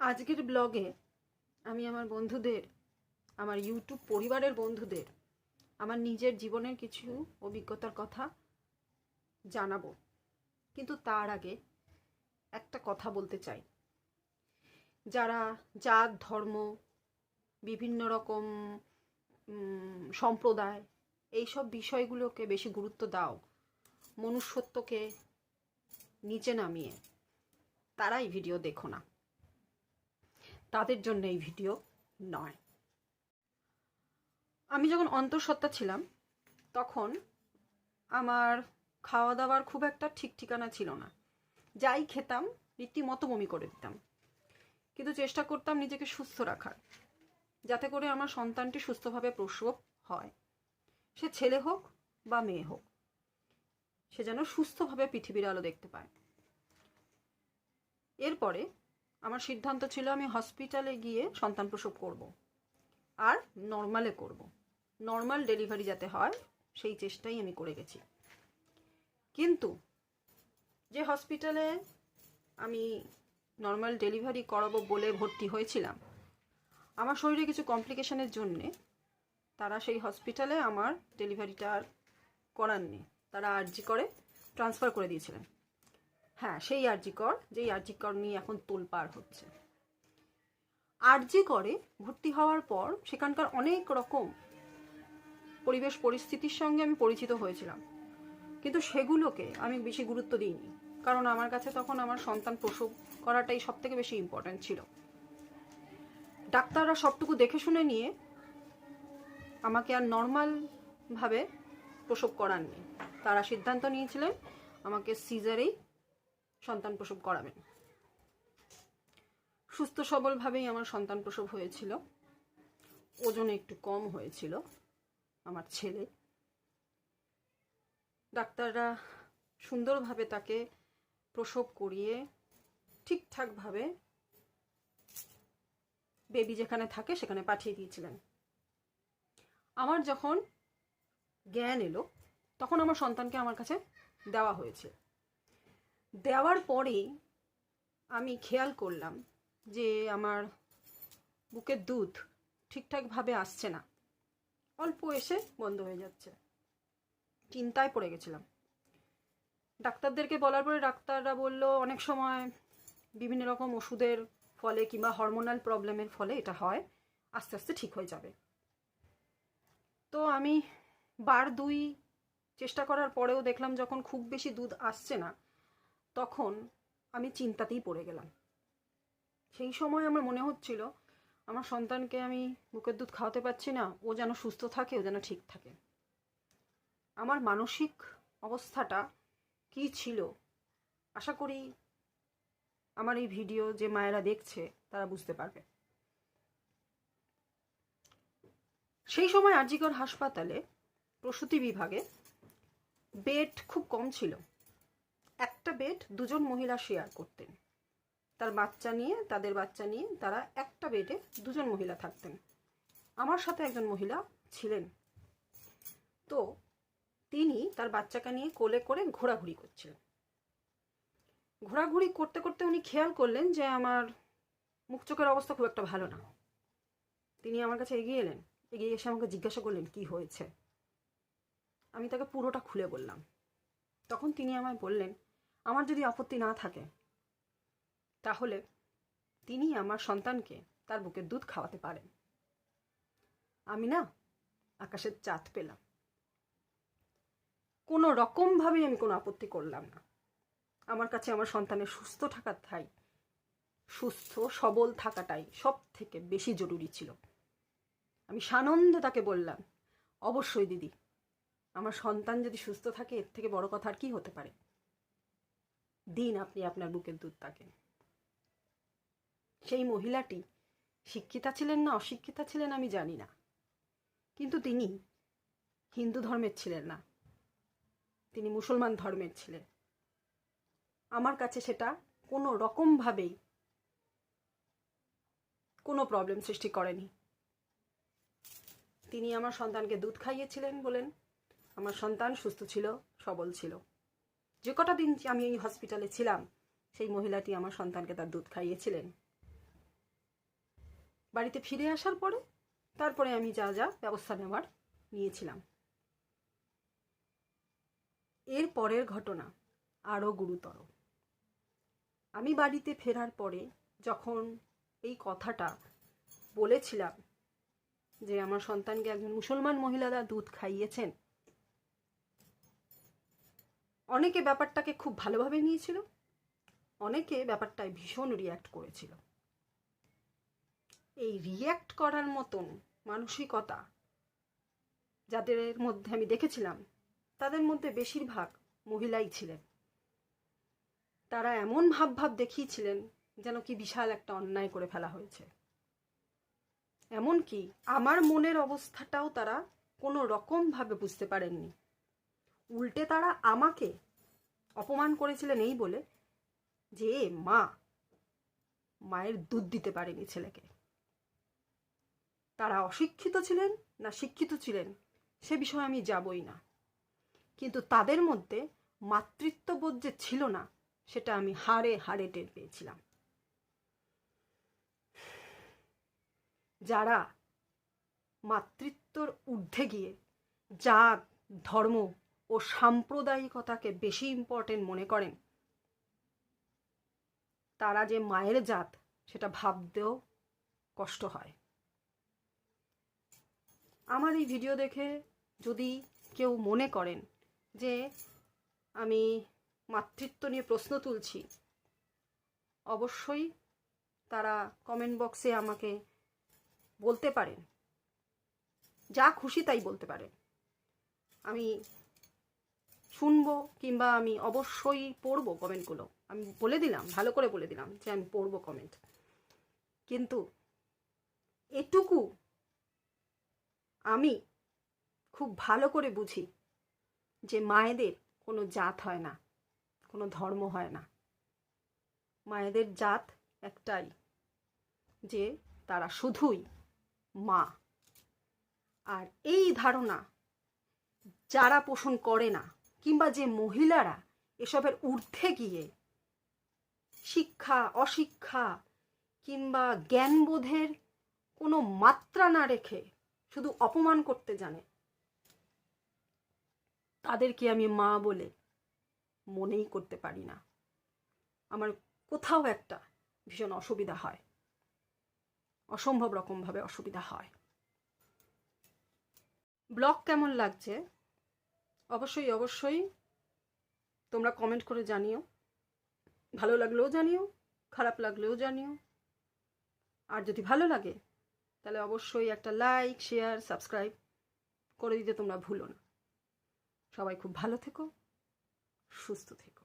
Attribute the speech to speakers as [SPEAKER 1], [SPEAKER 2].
[SPEAKER 1] আজকের ব্লগে আমি আমার বন্ধুদের, আমার ইউটিউব পরিবারের বন্ধুদের, আমার নিজের জীবনের কিছু অভিজ্ঞতার কথা জানাব। কিন্তু তার আগে একটা কথা বলতে চাই। যারা জাত, ধর্ম, বিভিন্ন রকম সম্প্রদায়, এইসব বিষয়গুলোকে বেশি গুরুত্ব দাও, মনুষ্যত্বকে নিচে নামিয়ে তারাই ভিডিও দেখো না। তাদের জন্য এই ভিডিও নয়। আমি যখন অন্তঃসত্ত্বা ছিলাম, তখন আমার খাওয়া দাওয়ার খুব একটা ঠিক ঠিকানা ছিল না। যাই খেতাম রীতিমতো বমি করে দিতাম। কিন্তু চেষ্টা করতাম নিজেকে সুস্থ রাখার, যাতে করে আমার সন্তানটি সুস্থভাবে প্রসব হয়। সে ছেলে হোক বা মেয়ে হোক, সে যেন সুস্থভাবে পৃথিবীর আলো দেখতে পায়। এরপরে আমার সিদ্ধান্ত ছিল আমি হসপিটালে গিয়ে সন্তান প্রসব করব আর নর্মালে করব। নর্মাল ডেলিভারি যাতে হয়, সেই চেষ্টাই আমি করে গেছি। কিন্তু যে হসপিটালে আমি নর্মাল ডেলিভারি করাবো বলে ভর্তি হয়েছিলাম, আমার শরীরে কিছু কমপ্লিকেশনের জন্যে তারা সেই হসপিটালে আমার ডেলিভারিটা আর করাননি। তারা আর্জি করে ট্রান্সফার করে দিয়েছিলেন। হ্যাঁ সেই আরজি কর, যেই আরজি কর নিয়ে এখন তোলপাড় হচ্ছে। আরজি করে ভর্তি হওয়ার পর সেখানকার অনেক রকম পরিবেশ পরিস্থিতির সঙ্গে আমি পরিচিত হয়েছিলাম। কিন্তু সেগুলোকে আমি বেশি গুরুত্ব দিইনি। কারণ আমার কাছে তখন আমার সন্তান প্রসব করাটাই সব থেকে বেশি ইম্পর্ট্যান্ট ছিল। ডাক্তাররা সবটুকু দেখে শুনে নিয়ে আমাকে আর নর্মালভাবে প্রসব করাননি। তারা সিদ্ধান্ত নিয়েছিলেন আমাকে সিজারেই সন্তান প্রসব করাবেন। সুস্থ সবলভাবেই আমার সন্তান প্রসব হয়েছিল। ওজন একটু কম হয়েছিল আমার ছেলে। ডাক্তাররা সুন্দরভাবে তাকে প্রসব করিয়ে ঠিকঠাকভাবে বেবি যেখানে থাকে সেখানে পাঠিয়ে দিয়েছিলেন। আমার যখন জ্ঞান এলো, তখন আমার সন্তানকে আমার কাছে দেওয়া হয়েছে। দেওয়ার পরেই আমি খেয়াল করলাম যে আমার বুকের দুধ ঠিকঠাকভাবে আসছে না। অল্প এসে বন্ধ হয়ে যাচ্ছে। চিন্তায় পড়ে গেছিলাম। ডাক্তারদেরকে বলার পরে ডাক্তাররা বলল, অনেক সময় বিভিন্ন রকম ওষুধের ফলে কিংবা হরমোনাল প্রবলেমের ফলে এটা হয়, আস্তে আস্তে ঠিক হয়ে যাবে। তো আমি বার দুই চেষ্টা করার পরেও দেখলাম যখন খুব বেশি দুধ আসছে না তখন আমি চিন্তাতেই পড়ে গেলাম। সেই সময় আমার মনে হচ্ছিল, আমার সন্তানকে আমি বুকের দুধ খাওয়াতে পারছি না, ও যেন সুস্থ থাকে, ও যেন ঠিক থাকে। আমার মানসিক অবস্থাটা কি ছিল? আশা করি আমার এই ভিডিও যে মায়েরা দেখছে, তারা বুঝতে পারবে। সেই সময় আরজিকর হাসপাতালে প্রসূতি বিভাগে বেড খুব কম ছিল। একটা বেড দুজন মহিলা শেয়ার করতেন। তার বাচ্চা নিয়ে, তাদের বাচ্চা নিয়ে তারা একটা বেডে দুজন মহিলা থাকতেন। আমার সাথে একজন মহিলা ছিলেন। তো তিনি তার বাচ্চাকে নিয়ে কোলে করে ঘোরাঘুরি করছিলেন। ঘোরাঘুরি করতে করতে উনি খেয়াল করলেন যে আমার মুখ চোখের অবস্থা খুব একটা ভালো না। তিনি আমার কাছে এগিয়ে এলেন। এগিয়ে এসে আমাকে জিজ্ঞাসা করলেন, কি হয়েছে? আমি তাকে পুরোটা খুলে বললাম। তখন তিনি আমায় বললেন আমার যদি আপত্তি না থাকে, তাহলে তিনি আমার সন্তানকে তার বুকের দুধ খাওয়াতে পারেন। আমি না আকাশের চাঁদ পেলাম। কোনো রকমভাবেই আমি কোনো আপত্তি করলাম না। আমার কাছে আমার সন্তানের সুস্থ থাকার ঠাই সুস্থ, সবল থাকাটাই সব থেকে বেশি জরুরি ছিল। আমি সানন্দে তাকে বললাম, অবশ্যই দিদি, আমার সন্তান যদি সুস্থ থাকে, এর থেকে বড় কথা আর কি হতে পারে? দিন আপনি আপনার বুকের দুধ তাকেন। সেই মহিলাটি শিক্ষিতা ছিলেন না, অশিক্ষিতা ছিলেন আমি জানি না। কিন্তু তিনি হিন্দু ধর্মের ছিলেন না। তিনি মুসলমান ধর্মের ছিলেন। আমার কাছে সেটা কোনো রকমভাবেই কোনো প্রবলেম সৃষ্টি করেনি। তিনি আমার সন্তানকে দুধ খাইয়েছিলেন বলেন। আমার সন্তান সুস্থ ছিল, সবল ছিল। যে কটা দিন আমি এই হসপিটালে ছিলাম, সেই মহিলাটি আমার সন্তানকে তার দুধ খাইয়েছিলেন। বাড়িতে ফিরে আসার পরে, তারপরে আমি যা যা ব্যবস্থা নেওয়ার নিয়েছিলাম। এর পরের ঘটনা আরও গুরুতর। আমি বাড়িতে ফেরার পরে যখন এই কথাটা বলেছিলাম যে আমার সন্তানকে একজন মুসলমান মহিলারা দুধ খাইয়েছেন অনেকে ব্যাপারটাকে খুব ভালোভাবে নিয়েছিল, অনেকে ব্যাপারটায় ভীষণ রিয়্যাক্ট করেছিল। এই রিয়্যাক্ট করার মতন মানসিকতা যাদের মধ্যে আমি দেখেছিলাম, তাদের মধ্যে বেশিরভাগ মহিলাই ছিলেন। তারা এমন ভাব ভাব দেখিয়েছিলেন যেন কি বিশাল একটা অন্যায় করে ফেলা হয়েছে। এমনকি আমার মনের অবস্থাটাও তারা কোনো রকমভাবে বুঝতে পারেননি। উল্টে তারা আমাকে অপমান করেছিলেন এই বলে যে, মা, মায়ের দুধ দিতে পারেনি ছেলেকে। তারা অশিক্ষিত ছিলেন না শিক্ষিত ছিলেন সে বিষয়ে আমি যাবই না। কিন্তু তাদের মধ্যে মাতৃত্ববোধ যে ছিল না, সেটা আমি হাড়ে হাড়ে টের পেয়েছিলাম। যারা মাতৃত্বর ঊর্ধ্বে গিয়ে জাত, ধর্ম ও সাম্প্রদায়িকতাকে বেশি ইম্পর্টেন্ট মনে করেন। তারা যে মায়ের জাত, সেটা ভাবতেও কষ্ট হয়। আমার এই ভিডিও দেখে যদি কেউ মনে করেন যে আমি মাতৃত্ব নিয়ে প্রশ্ন তুলছি, অবশ্যই তারা কমেন্ট বক্সে আমাকে বলতে পারেন। যা খুশি তাই বলতে পারেন। আমি শুনব কিংবা আমি অবশ্যই পড়ব কমেন্টগুলো। আমি বলে দিলাম, ভালো করে বলে দিলাম যে আমি পড়ব কমেন্ট। কিন্তু এটুকু আমি খুব ভালো করে বুঝি যে মায়েদের কোনো জাত হয় না, কোনো ধর্ম হয় না। মায়েদের জাত একটাই যে তারা শুধুই মা। আর এই ধারণা যারা পোষণ করে না কিংবা যে মহিলারা এসবের ঊর্ধ্বে গিয়ে শিক্ষা, অশিক্ষা কিংবা জ্ঞানবোধের কোনো মাত্রা না রেখে শুধু অপমান করতে জানে, তাদেরকে আমি মা বলে মনেই করতে পারি না। আমার কোথাও একটা ভীষণ অসুবিধা হয়, অসম্ভব রকমভাবে অসুবিধা হয়। ব্লগ কেমন লাগছে? অবশ্যই অবশ্যই। তোমরা কমেন্ট করে জানিও। ভালো লাগলেও জানিও, খারাপ লাগলেও জানিও। আর যদি ভালো লাগে, তাহলে অবশ্যই একটা লাইক শেয়ার সাবস্ক্রাইব করে দিতে তোমরা ভুলো না। সবাই খুব ভালো থেকো, সুস্থ থেকো।